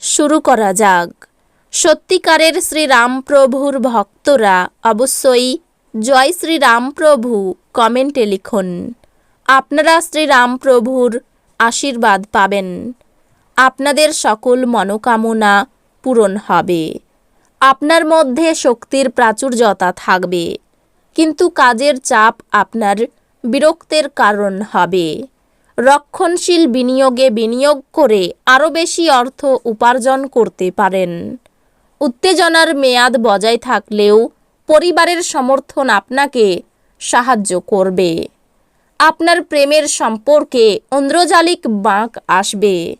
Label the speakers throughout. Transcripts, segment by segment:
Speaker 1: শুরু করা যাক। সত্যিকারের শ্রীরামপ্রভুর ভক্তরা অবশ্যই জয় শ্রীরামপ্রভু কমেন্টে লিখুন। আপনারা শ্রীরামপ্রভুর আশীর্বাদ পাবেন। আপনাদের সকল মনোকামনা পূরণ হবে। আপনার মধ্যে শক্তির প্রাচুর্যতা থাকবে। কিন্তু কাজের চাপ আপনার বিরক্তের কারণ হবে। রক্ষণশীল বিনিয়োগে বিনিয়োগ করে আরও বেশি অর্থ উপার্জন করতে পারেন। উত্তেজনার মেয়াদ বজায় থাকলেও পরিবারের সমর্থন আপনাকে সাহায্য করবে। আপনার প্রেমের সম্পর্কে অন্দ্রজালিক বাঁক আসবে।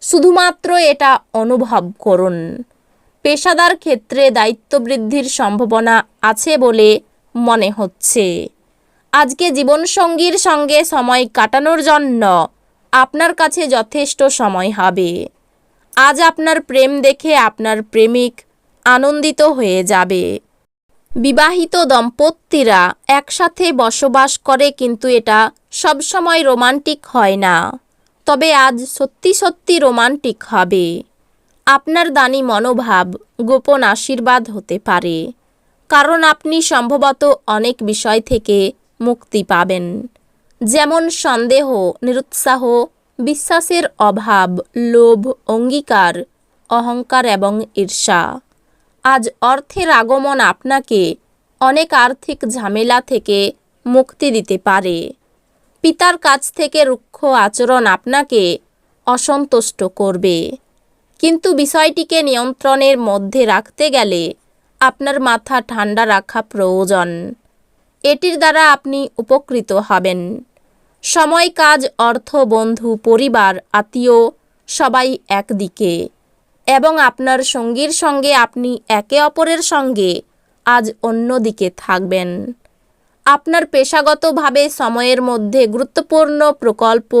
Speaker 1: শুধুমাত্র এটা অনুভব করুন। পেশাদার ক্ষেত্রে দায়িত্ব বৃদ্ধির সম্ভাবনা আছে বলে মনে হচ্ছে। আজকে জীবনসঙ্গীর সঙ্গে সময় কাটানোর জন্য আপনার কাছে যথেষ্ট সময় হবে। আজ আপনার প্রেম দেখে আপনার প্রেমিক আনন্দিত হয়ে যাবে। বিবাহিত দম্পতিরা একসাথে বসবাস করে কিন্তু এটা সবসময় রোমান্টিক হয় না। তবে আজ সত্যি সত্যি রোমান্টিক হবে। আপনার দানি মনোভাব গোপন আশীর্বাদ হতে পারে। কারণ আপনি সম্ভবত অনেক বিষয় থেকে মুক্তি পাবেন। যেমন সন্দেহ, নিরুৎসাহ, বিশ্বাসের অভাব, লোভ, অঙ্গীকার, অহংকার এবং ঈর্ষা। আজ অর্থের আগমন আপনাকে অনেক আর্থিক ঝামেলা থেকে মুক্তি দিতে পারে। পিতার কাছ থেকে রুক্ষ আচরণ আপনাকে অসন্তুষ্ট করবে। কিন্তু বিষয়টিকে নিয়ন্ত্রণের মধ্যে রাখতে গেলে আপনার মাথা ঠান্ডা রাখা প্রয়োজন। এটির দ্বারা আপনি উপকৃত হবেন। সময়, কাজ, অর্থ, বন্ধু, পরিবার, আত্মীয়, সবাই একদিকে। এবং আপনার সঙ্গীর সঙ্গে আপনি একে অপরের সঙ্গে আজ অন্যদিকে থাকবেন। আপনার পেশাগতভাবে সময়ের মধ্যে গুরুত্বপূর্ণ প্রকল্প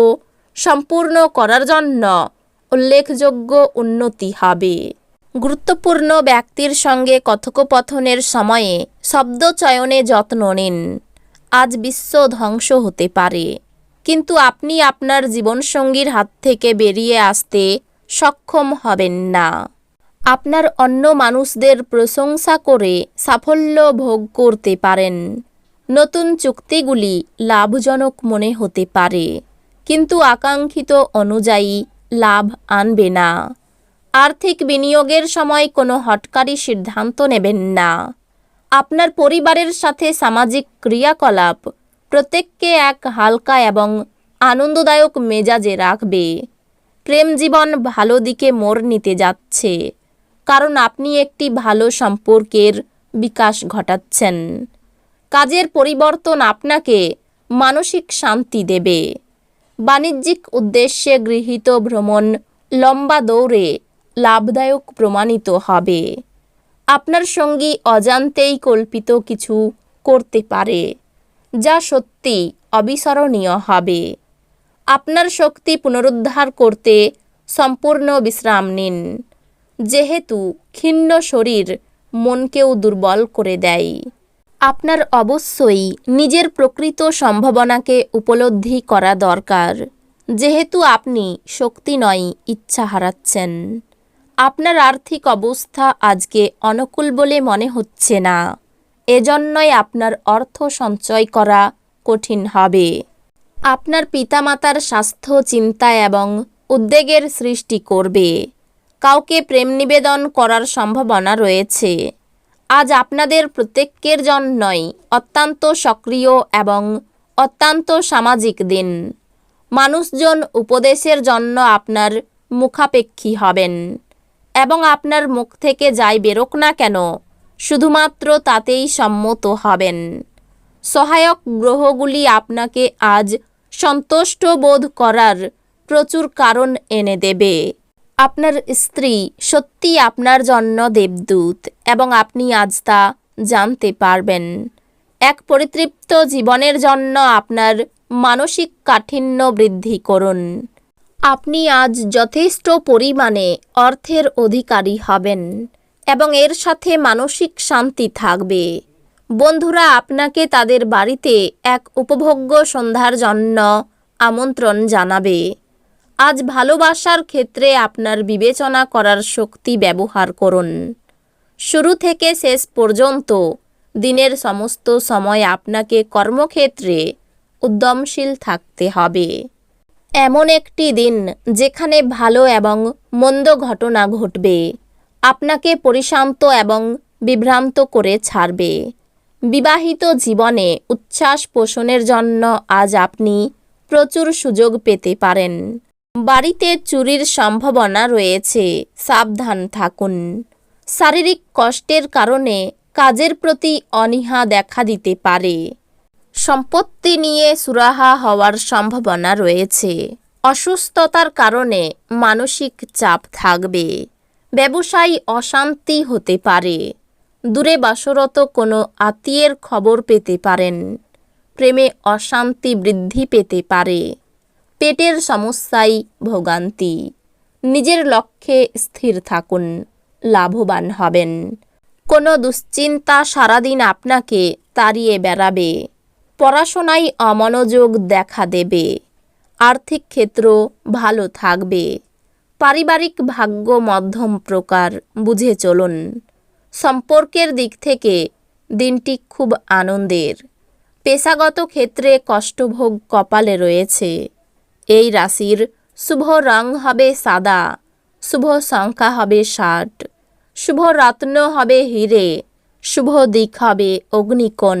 Speaker 1: সম্পূর্ণ করার জন্য উল্লেখযোগ্য উন্নতি হবে। গুরুত্বপূর্ণ ব্যক্তির সঙ্গে কথোপকথনের সময়ে শব্দ চয়নে যত্ন নিন। আজ বিশ্ব ধ্বংস হতে পারে। কিন্তু আপনি আপনার জীবনসঙ্গীর হাত থেকে বেরিয়ে আসতে সক্ষম হবেন না। আপনার অন্য মানুষদের প্রশংসা করে সাফল্য ভোগ করতে পারেন। নতুন চুক্তিগুলি লাভজনক মনে হতে পারে। কিন্তু আকাঙ্ক্ষিত অনুযায়ী লাভ আনবে না। আর্থিক বিনিয়োগের সময় কোনো হটকারী সিদ্ধান্ত নেবেন না। আপনার পরিবারের সাথে সামাজিক ক্রিয়াকলাপ প্রত্যেককে এক হালকা এবং আনন্দদায়ক মেজাজে রাখবে। প্রেম জীবন ভালো দিকে মোড় নিতে যাচ্ছে, কারণ আপনি একটি ভালো সম্পর্কের বিকাশ ঘটাচ্ছেন। কাজের পরিবর্তন আপনাকে মানসিক শান্তি দেবে। বাণিজ্যিক উদ্দেশ্যে গৃহীত ভ্রমণ লম্বা দৌড়ে লাভদায়ক প্রমাণিত হবে। আপনার সঙ্গী অজান্তেই কল্পিত কিছু করতে পারে, যা সত্যি অবিস্মরণীয় হবে। আপনার শক্তি পুনরুদ্ধার করতে সম্পূর্ণ বিশ্রাম নিন। যেহেতু ক্ষীণ শরীর মনকেও দুর্বল করে দেয়। আপনার অবশ্যই নিজের প্রকৃত সম্ভাবনাকে উপলব্ধি করা দরকার, যেহেতু আপনি শক্তি নয় ইচ্ছা হারাচ্ছেন। আপনার আর্থিক অবস্থা আজকে অনুকূল বলে মনে হচ্ছে না। এজন্যই আপনার অর্থ সঞ্চয় করা কঠিন হবে। আপনার পিতামাতার স্বাস্থ্য, চিন্তা এবং উদ্বেগের সৃষ্টি করবে। কাউকে প্রেম নিবেদন করার সম্ভাবনা রয়েছে। আজ আপনাদের প্রত্যেকের জন্যই অত্যন্ত সক্রিয় এবং অত্যন্ত সামাজিক দিন। মানুষজন উপদেশের জন্য আপনার মুখাপেক্ষী হবেন। এবং আপনার মুখ থেকে যাই বেরোক না কেন, শুধুমাত্র তাতেই সম্মত হবেন। সহায়ক গ্রহগুলি আপনাকে আজ সন্তুষ্ট বোধ করার প্রচুর কারণ এনে দেবে। আপনার স্ত্রী সত্যি আপনার জন্য দেবদূত এবং আপনি আজ তা জানতে পারবেন। এক পরিতৃপ্ত জীবনের জন্য আপনার মানসিক কাঠিন্য বৃদ্ধি করুন। আপনি আজ যথেষ্ট পরিমাণে অর্থের অধিকারী হবেন এবং এর সাথে মানসিক শান্তি থাকবে। বন্ধুরা, আপনাকে তাদের বাড়িতে এক উপভোগ্য সন্ধ্যার জন্য আমন্ত্রণ জানাবে। আজ ভালোবাসার ক্ষেত্রে আপনার বিবেচনা করার শক্তি ব্যবহার করুন। শুরু থেকে শেষ পর্যন্ত দিনের সমস্ত সময় আপনাকে কর্মক্ষেত্রে উদ্যমশীল থাকতে হবে। এমন একটি দিন যেখানে ভালো এবং মন্দ ঘটনা ঘটবে। আপনাকে পরিশান্ত এবং বিভ্রান্ত করে ছাড়বে। বিবাহিত জীবনে উচ্ছ্বাস পোষণের জন্য আজ আপনি প্রচুর সুযোগ পেতে পারেন। বাড়িতে চুরির সম্ভাবনা রয়েছে, সাবধান থাকুন। শারীরিক কষ্টের কারণে কাজের প্রতি অনীহা দেখা দিতে পারে। সম্পত্তি নিয়ে সুরাহা হওয়ার সম্ভাবনা রয়েছে। অসুস্থতার কারণে মানসিক চাপ থাকবে। ব্যবসায়ী অশান্তি হতে পারে। দূরে বাসরত কোনো আত্মীয়ের খবর পেতে পারেন। প্রেমে অশান্তি বৃদ্ধি পেতে পারে। পেটের সমস্যায় ভোগান্তি। নিজের লক্ষ্যে স্থির থাকুন। লাভবান হবেন। কোনো দুশ্চিন্তা সারাদিন আপনাকে তাড়িয়ে বেড়াবে। পড়াশোনায় অমনোযোগ দেখা দেবে। আর্থিক ক্ষেত্র ভালো থাকবে। পারিবারিক ভাগ্য মধ্যম প্রকার, বুঝে চলুন। সম্পর্কের দিক থেকে দিনটি খুব আনন্দের। পেশাগত ক্ষেত্রে কষ্টভোগ কপালে রয়েছে। এই রাশির শুভ রং হবে সাদা, শুভ সংখ্যা হবে ষাট, শুভ রত্ন হবে হিরে, শুভ দিক হবে অগ্নিকোণ।